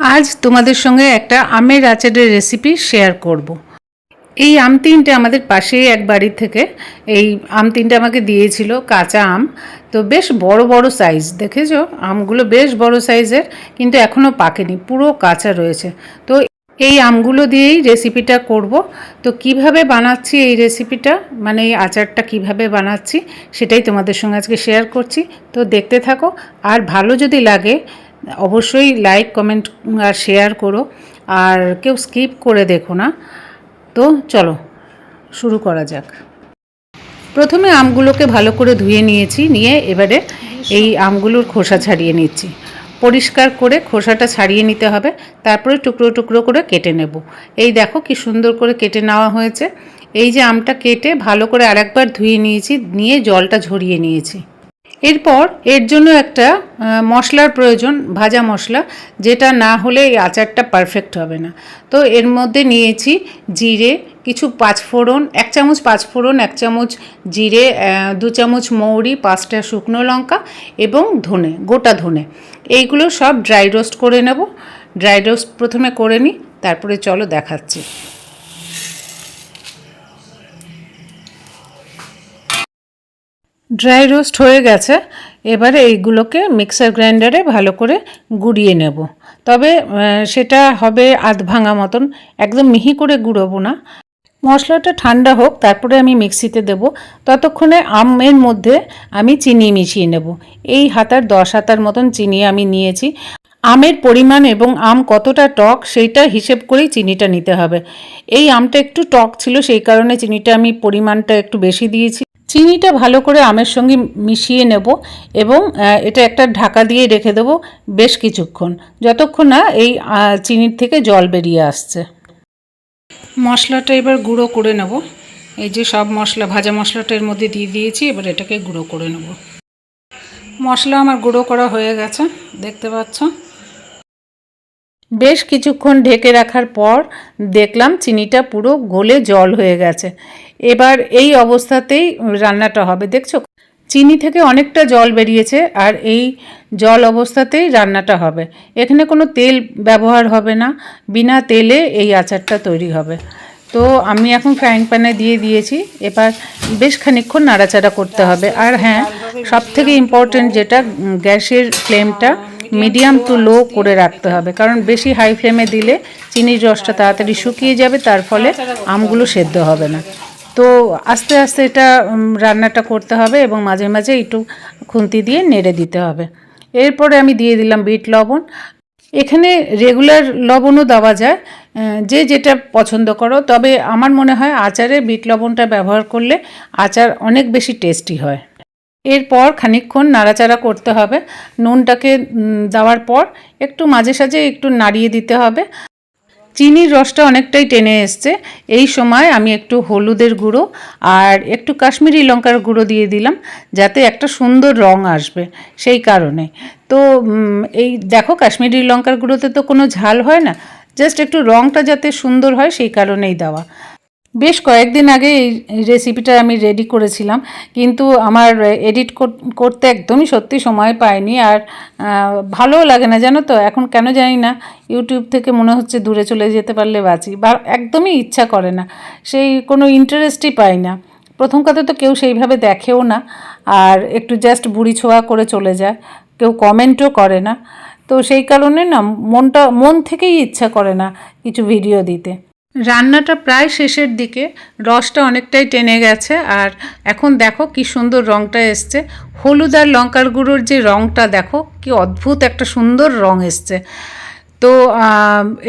আজ তোমাদের সঙ্গে একটা আমের আচারের রেসিপি শেয়ার করব। এই আম তিনটে আমাদের পাশেই এক বাড়ির থেকে। এই আম তিনটে আমাকে দিয়েছিল কাঁচা আম। তো বেশ বড় বড় সাইজ দেখেছ? আমগুলো বেশ বড় সাইজের কিন্তু এখনও পাকেনি, পুরো কাঁচা রয়েছে। তো এই আমগুলো দিয়েই রেসিপিটা করব। তো কীভাবে বানাচ্ছি এই রেসিপিটা মানে এই আচারটা কীভাবে বানাচ্ছি? সেটাই তোমাদের সঙ্গে আজকে শেয়ার করছি। তো দেখতে থাকো। আর ভালো যদি লাগে অবশ্যই লাইক কমেন্ট আর শেয়ার করো। আর কেউ স্কিপ করে দেখো না। তো চলো, শুরু করা যাক। প্রথমে আমগুলোকে ভালো করে ধুয়ে নিয়েছি, নিয়ে এবারে এই আমগুলোর খোসা ছাড়িয়ে নিচ্ছি। পরিষ্কার করে খোসাটা ছাড়িয়ে নিতে হবে, তারপরে টুকরো টুকরো করে কেটে নেব। এই দেখো কি সুন্দর করে কেটে নেওয়া হয়েছে। এই যে আমটা কেটে ভালো করে আরেকবার ধুয়ে নিয়েছি, নিয়ে জলটা ঝরিয়ে নিয়েছি। এরপর এর জন্য একটা মশলার প্রয়োজন, ভাজা মশলা, যেটা না হলে এই আচারটা পারফেক্ট হবে না। তো এর মধ্যে নিয়েছি জিরে, কিছু পাঁচফোড়ন, এক চামচ পাঁচফোড়ন, এক চামচ জিরে দু চামচ মৌরি, পাঁচটা শুকনো লঙ্কা এবং ধনে, গোটা ধনে। এইগুলো সব ড্রাই রোস্ট করে নেব। ড্রাই রোস্ট প্রথমে করে নিই, তারপরে চলো দেখাচ্ছি। ড্রাই রোস্ট হয়ে গেছে। এবারে এইগুলোকে মিক্সার গ্রাইন্ডারে ভালো করে গুঁড়িয়ে নেব। তবে সেটা হবে আধ ভাঙা মতন। একদম মিহি করে গুঁড়োবো না। মশলাটা ঠান্ডা হোক, তারপরে আমি মিক্সিতে দেব। ততক্ষণে আমের মধ্যে আমি চিনি মিশিয়ে নেব। এই হাতার দশ হাতার মতন চিনি আমি নিয়েছি। আমের পরিমাণ এবং আম কতটা টক, সেইটা হিসেব করেই চিনিটা নিতে হবে। এই আমটা একটু টক ছিল, সেই কারণে চিনিটা আমি পরিমাণটা একটু বেশি দিয়েছি। চিনিটা ভালো করে আমের সঙ্গে মিশিয়ে নেব এবং এটা একটা ঢাকা দিয়ে রেখে দেবো বেশ কিছুক্ষণ। যতক্ষণ না এই চিনির থেকে জল বেরিয়ে আসছে। মশলাটা এবার গুঁড়ো করে নেব। এই যে সব মশলা, ভাজা মশলাটা এর মধ্যে দিয়ে দিয়েছি, এবার এটাকে গুঁড়ো করে নেব। মশলা আমার গুঁড়ো করা হয়ে গেছে, দেখতে পাচ্ছ? বেশ কিছুক্ষণ ঢেকে রাখার পর দেখলাম চিনিটা পুরো গলে জল হয়ে গেছে। এবার এই অবস্থাতেই রান্নাটা হবে, দেখছ? চিনি থেকে অনেকটা জল বেরিয়েছে আর এই জল অবস্থাতেই রান্নাটা হবে। এখানে কোনো তেল ব্যবহার হবে না, বিনা তেলে এই আচারটা তৈরি হবে। তো আমি এখন ফ্রাইং প্যানে দিয়ে দিয়েছি, এবার বেশ খানিকক্ষণ নাড়াচাড়া করতে হবে। আর হ্যাঁ সব থেকে ইম্পর্টেন্ট যেটা গ্যাসের ফ্লেমটা মিডিয়াম টু লো করে রাখতে হবে। কারণ বেশি হাই ফ্লেমে দিলে চিনির রসটা তাড়াতাড়ি শুকিয়ে যাবে, তার ফলে আমগুলো সেদ্ধ হবে না। তো আস্তে আস্তে এটা রান্নাটা করতে হবে এবং মাঝে মাঝে একটু খুন্তি দিয়ে নেড়ে দিতে হবে। এরপরে আমি দিয়ে দিলাম বিট লবণ। এখানে রেগুলার লবণও দেওয়া যায় যে যেটা পছন্দ করো। তবে আমার মনে হয় আচারে বিট লবণটা ব্যবহার করলে আচার অনেক বেশি টেস্টি হয়। এরপর খানিকক্ষণ নাড়াচাড়া করতে হবে। নুনটাকে দেওয়ার পর একটু মাঝে সাঝে একটু নাড়িয়ে দিতে হবে। চিনির রসটা অনেকটাই টেনে এসছে। এই সময় আমি একটু হলুদের গুঁড়ো আর একটু কাশ্মীরি লঙ্কার গুঁড়ো দিয়ে দিলাম, যাতে একটা সুন্দর রং আসবে সেই কারণে। তো এই দেখো কাশ্মীরি লঙ্কার গুঁড়োতে তো কোনো ঝাল হয় না, জাস্ট একটু রংটা যাতে সুন্দর হয় সেই কারণেই দেওয়া। বেশ কয়েকদিন আগে এই রেসিপিটা আমি রেডি করেছিলাম, কিন্তু আমার এডিট করতে একদমই সত্যি সময় পাইনি আর ভালোও লাগে না, জানো তো? এখন কেন জানি না ইউটিউব থেকে মনে হচ্ছে দূরে চলে যেতে পারলে বাঁচি, বা একদমই ইচ্ছা করে না, সেই কোনো ইন্টারেস্টই পাই না। প্রথম কথা তো কেউ সেইভাবে দেখেও না, আর একটু জাস্ট বুড়ি ছোঁয়া করে চলে যায়, কেউ কমেন্টও করে না, তো সেই কারণে না, মনটা, মন থেকেই ইচ্ছা করে না কিছু ভিডিও দিতে। রান্নাটা প্রায় শেষের দিকে। রসটা অনেকটাই টেনে গেছে আর এখন দেখো কি সুন্দর রঙটা এসছে। হলুদ আর লঙ্কার গুঁড়োর যে রঙটা দেখো, কি অদ্ভুত একটা সুন্দর রং এসছে। তো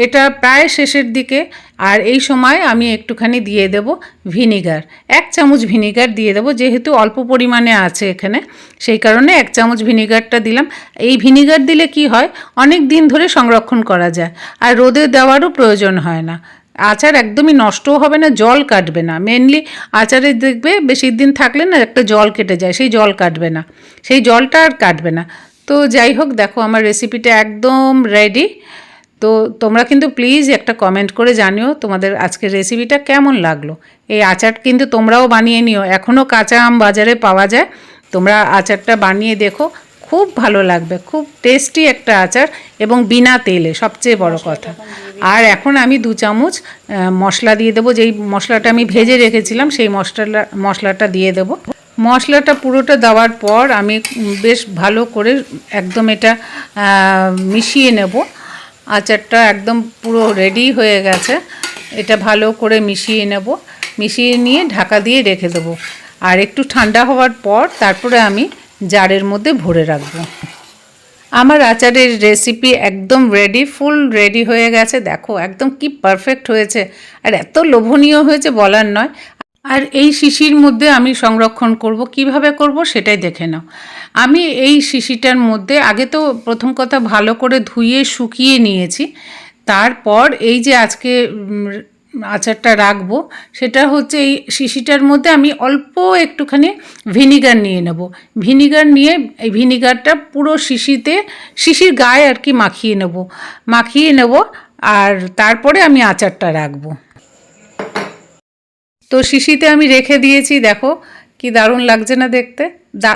এটা প্রায় শেষের দিকে আর এই সময় আমি একটুখানি দিয়ে দেব ভিনিগার। এক চামচ ভিনিগার দিয়ে দেবো, যেহেতু অল্প পরিমাণে আছে এখানে, সেই কারণে এক চামচ ভিনিগারটা দিলাম। এই ভিনিগার দিলে কি হয়, অনেক দিন ধরে সংরক্ষণ করা যায়, আর রোদে দেওয়ারও প্রয়োজন হয় না। আচার একদমই নষ্টও হবে না, জল কাটবে না। মেনলি আচারে দেখবে বেশি দিন থাকলে না একটা জল কেটে যায়, সেই জল কাটবে না। সেই জলটা আর কাটবে না। তো যাই হোক, দেখো আমার রেসিপিটা একদম রেডি তো তোমরা কিন্তু প্লিজ একটা কমেন্ট করে জানিও তোমাদের আজকের রেসিপিটা কেমন লাগল। এই আচার কিন্তু তোমরাও বানিয়ে নিও। এখনও কাঁচা আম বাজারে পাওয়া যায়। তোমরা আচারটা বানিয়ে দেখো। খুব ভালো লাগবে। খুব টেস্টি একটা আচার এবং বিনা তেলে সবচেয়ে বড় কথা। আর এখন আমি দু চামচ মশলা দিয়ে দেবো। যেই মশলাটা আমি ভেজে রেখেছিলাম, সেই মশলা মশলাটা দিয়ে দেবো। মশলাটা পুরোটা দেওয়ার পর আমি বেশ ভালো করে একদম এটা মিশিয়ে নেব। আচারটা একদম পুরো রেডি হয়ে গেছে। এটা ভালো করে মিশিয়ে নেব। মিশিয়ে নিয়ে ঢাকা দিয়ে রেখে দেবো। আর একটু ঠান্ডা হওয়ার পর তারপরে আমি জারের মধ্যে ভরে রাখব। আমার আচারের রেসিপি একদম রেডি ফুল রেডি হয়ে গেছে। দেখো, একদম কি পারফেক্ট হয়েছে। আর এত লোভনীয় হয়েছে বলার নয়। আর এই শিশির মধ্যে আমি সংরক্ষণ করব, কীভাবে করব সেটাই দেখে নাও। আমি এই শিশিটার মধ্যে, আগে তো প্রথম কথা ভালো করে ধুয়ে শুকিয়ে নিয়েছি। তারপর এই যে আজকে আচারটা রাখব, সেটা হচ্ছে এই শিশিটার মধ্যে আমি অল্প একটুখানি ভিনিগার নিয়ে নেব। ভিনিগার নিয়ে এই ভিনিগারটা পুরো শিশিতে, শিশির গায়ে আর কি মাখিয়ে নেব। মাখিয়ে নেব আর তারপরে আমি আচারটা রাখব। তো শিশিতে আমি রেখে দিয়েছি, দেখো কি দারুণ লাগছে না দেখতে।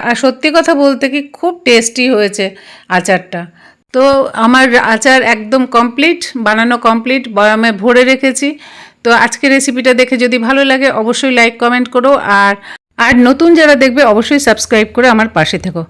আর সত্যি কথা বলতে কি খুব টেস্টি হয়েছে আচারটা। তো আমার আচার একদম কমপ্লিট, বানানো কমপ্লিট, বয়ামে ভরে রেখেছি। তো আজকে রেসিপিটা দেখে যদি ভালো লাগে, অবশ্যই লাইক কমেন্ট করো আর আর নতুন যারা দেখবে, অবশ্যই সাবস্ক্রাইব করে আমার পাশে থেকো।